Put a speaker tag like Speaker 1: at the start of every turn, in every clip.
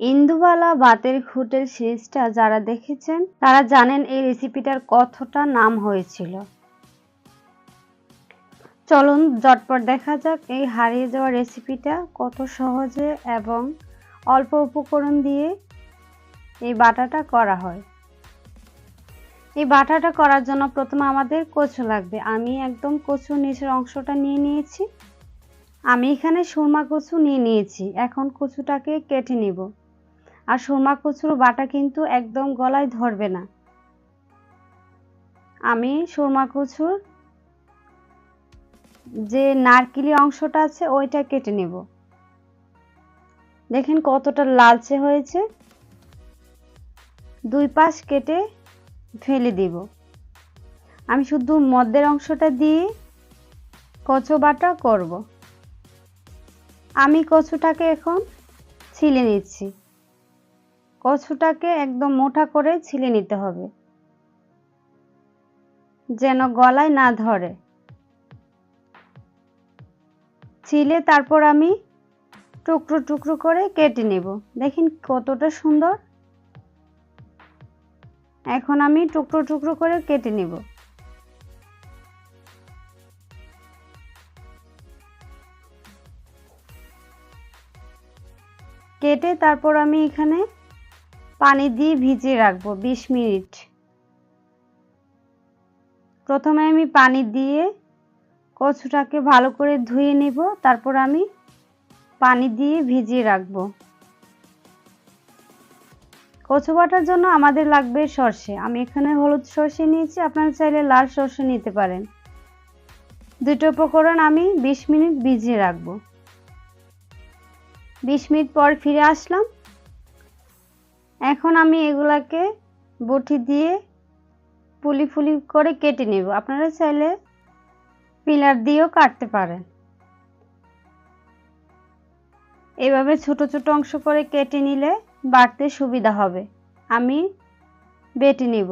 Speaker 1: ইন্দুবালা বাতের খুঁটের সিরিজটা যারা দেখেছেন, তারা জানেন এই রেসিপিটার কতটা নাম হয়েছিল। চলুন জটপট দেখা যাক এই হারিয়ে যাওয়া রেসিপিটা কত সহজে এবং অল্প উপকরণ দিয়ে এই বাটাটা করা হয়। এই বাটাটা করার জন্য প্রথমে আমাদের কচু লাগবে। আমি একদম কচুর নিচের অংশটা নিয়ে নিয়েছি। আমি এখানে সুরমা কচু নিয়ে নিয়েছি। এখন কচুটাকে কেটে নিব। আর সুরমা কচুর বাটা কিন্তু একদম গলায় ধরবে না। আমি সুরমা কচুর যে নারকেলি অংশটা আছে, ওইটা কেটে নেব। দেখেন কতটা লালচে হয়েছে। দুই পাশ কেটে ফেলে দিব। আমি শুধু মধ্যের অংশটা দিয়ে কচু বাটা করব। আমি কচুটাকে এখন ছিলে নিচ্ছি। কচুটাকে একদম মোটা করে ছিলে নিতে হবে। যেন গলায় না ধরে। ছিলে তারপর আমি টুকরো টুকরো করে কেটে নেব। দেখেন কতটা সুন্দর। এখন আমি টুকরো টুকরো করে কেটে নেব। কেটে তারপর আমি এখানে পানি দিয়ে ভিজিয়ে রাখব, বিশ মিনিট। প্রথমে আমি পানি দিয়ে কচুটাকে ভালো করে ধুয়ে নেব, তারপর আমি পানি দিয়ে ভিজিয়ে রাখব। কচু বাটার জন্য আমাদের লাগবে সর্ষে। আমি এখানে হলুদ সর্ষে নিয়েছি, আপনারা চাইলে লাল সর্ষে নিতে পারেন। দুটো উপকরণ আমি বিশ মিনিট ভিজিয়ে রাখব। বিশ মিনিট পর ফিরে আসলাম। এখন আমি এগুলাকে বটি দিয়ে পুলি ফুলি করে কেটে নেব। আপনারা চাইলে পিলার দিয়েও কাটতে পারেন। এভাবে ছোট ছোট অংশ করে কেটে নিলে বাড়তে সুবিধা হবে। আমি বেটে নিব।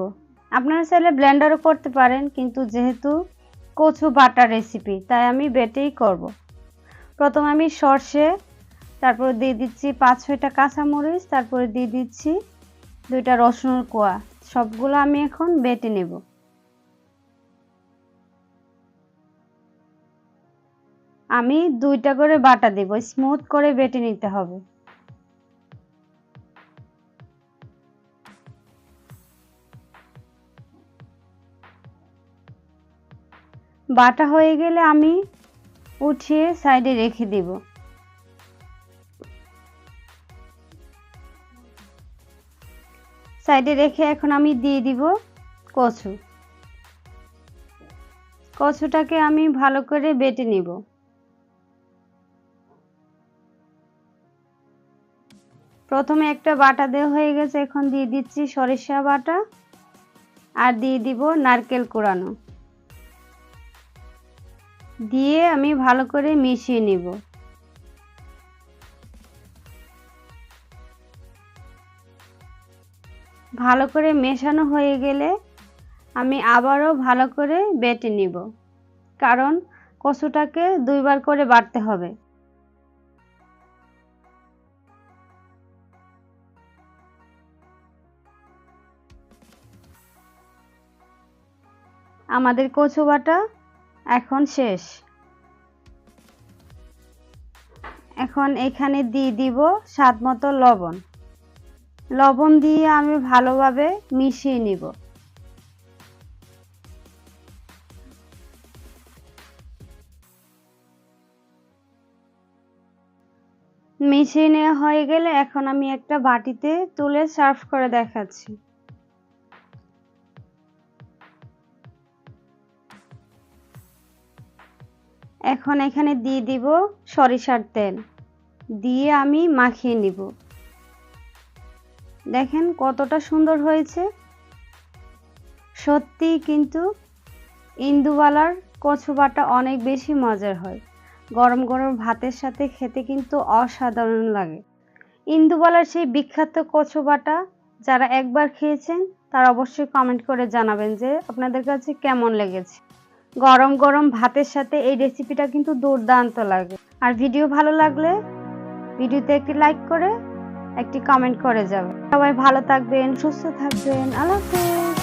Speaker 1: আপনারা চাইলে ব্লেন্ডারও করতে পারেন, কিন্তু যেহেতু কচু বাটা রেসিপি, তাই আমি বেটেই করব। প্রথমে আমি সর্ষে তারপরে দিয়ে দিচ্ছি পাঁচ ছয়টা কাঁচামরিচ, তারপরে দিয়ে দিচ্ছি দুইটা রসুনের কোয়া। সবগুলো আমি এখন বেটে নেব। আমি দুইটা করে বাটা দেব, স্মুথ করে বেটে নিতে হবে। বাটা হয়ে গেলে আমি উঠিয়ে সাইডে রেখে দেব। সাইডে রেখে এখন আমি দিয়ে দিব কচু। কচুটাকে আমি ভালো করে বেটে নিব। প্রথমে একটা বাটা দেওয়া হয়ে গেছে, এখন দিয়ে দিচ্ছি সরিষা বাটা আর দিয়ে দিব নারকেল কোড়ানো দিয়ে আমি ভালো করে মিশিয়ে নিব। ভালো করে মেশানো হয়ে গেলে আমি আবারও ভালো করে বেটে নিব। কারণ কচুটাকে দুইবার করে বাটতে হবে। আমাদের কচু বাটা এখন শেষ। এখন এখানে দিয়ে দিব স্বাদ মতো লবণ। লবণ দিয়ে আমি ভালোভাবে মিশিয়ে নিব। মিশিয়ে নেওয়া হয়ে গেলে এখন আমি একটা বাটিতে তুলে সার্ভ করে দেখাচ্ছি। এখন এখানে দিয়ে দিব সরিষার তেল। দিয়ে আমি মাখিয়ে নিব। দেখেন কতটা সুন্দর হয়েছে। সত্যি কিন্তু ইন্দুবালার কচু বাটা অনেক বেশি মজার হয়। গরম গরম ভাতের সাথে খেতে কিন্তু অসাধারণ লাগে। ইন্দুবালার সেই বিখ্যাত কচু বাটা যারা একবার খেয়েছেন, তারা অবশ্যই কমেন্ট করে জানাবেন যে আপনাদের কাছে কেমন লেগেছে। গরম গরম ভাতের সাথে এই রেসিপিটা কিন্তু দুর্দান্ত লাগে। আর ভিডিও ভালো লাগলে ভিডিওতে একটি লাইক করে একটি কমেন্ট করে যাবে। সবাই ভালো থাকবেন সুস্থ থাকবেন। আল্লাহ হাফেজ।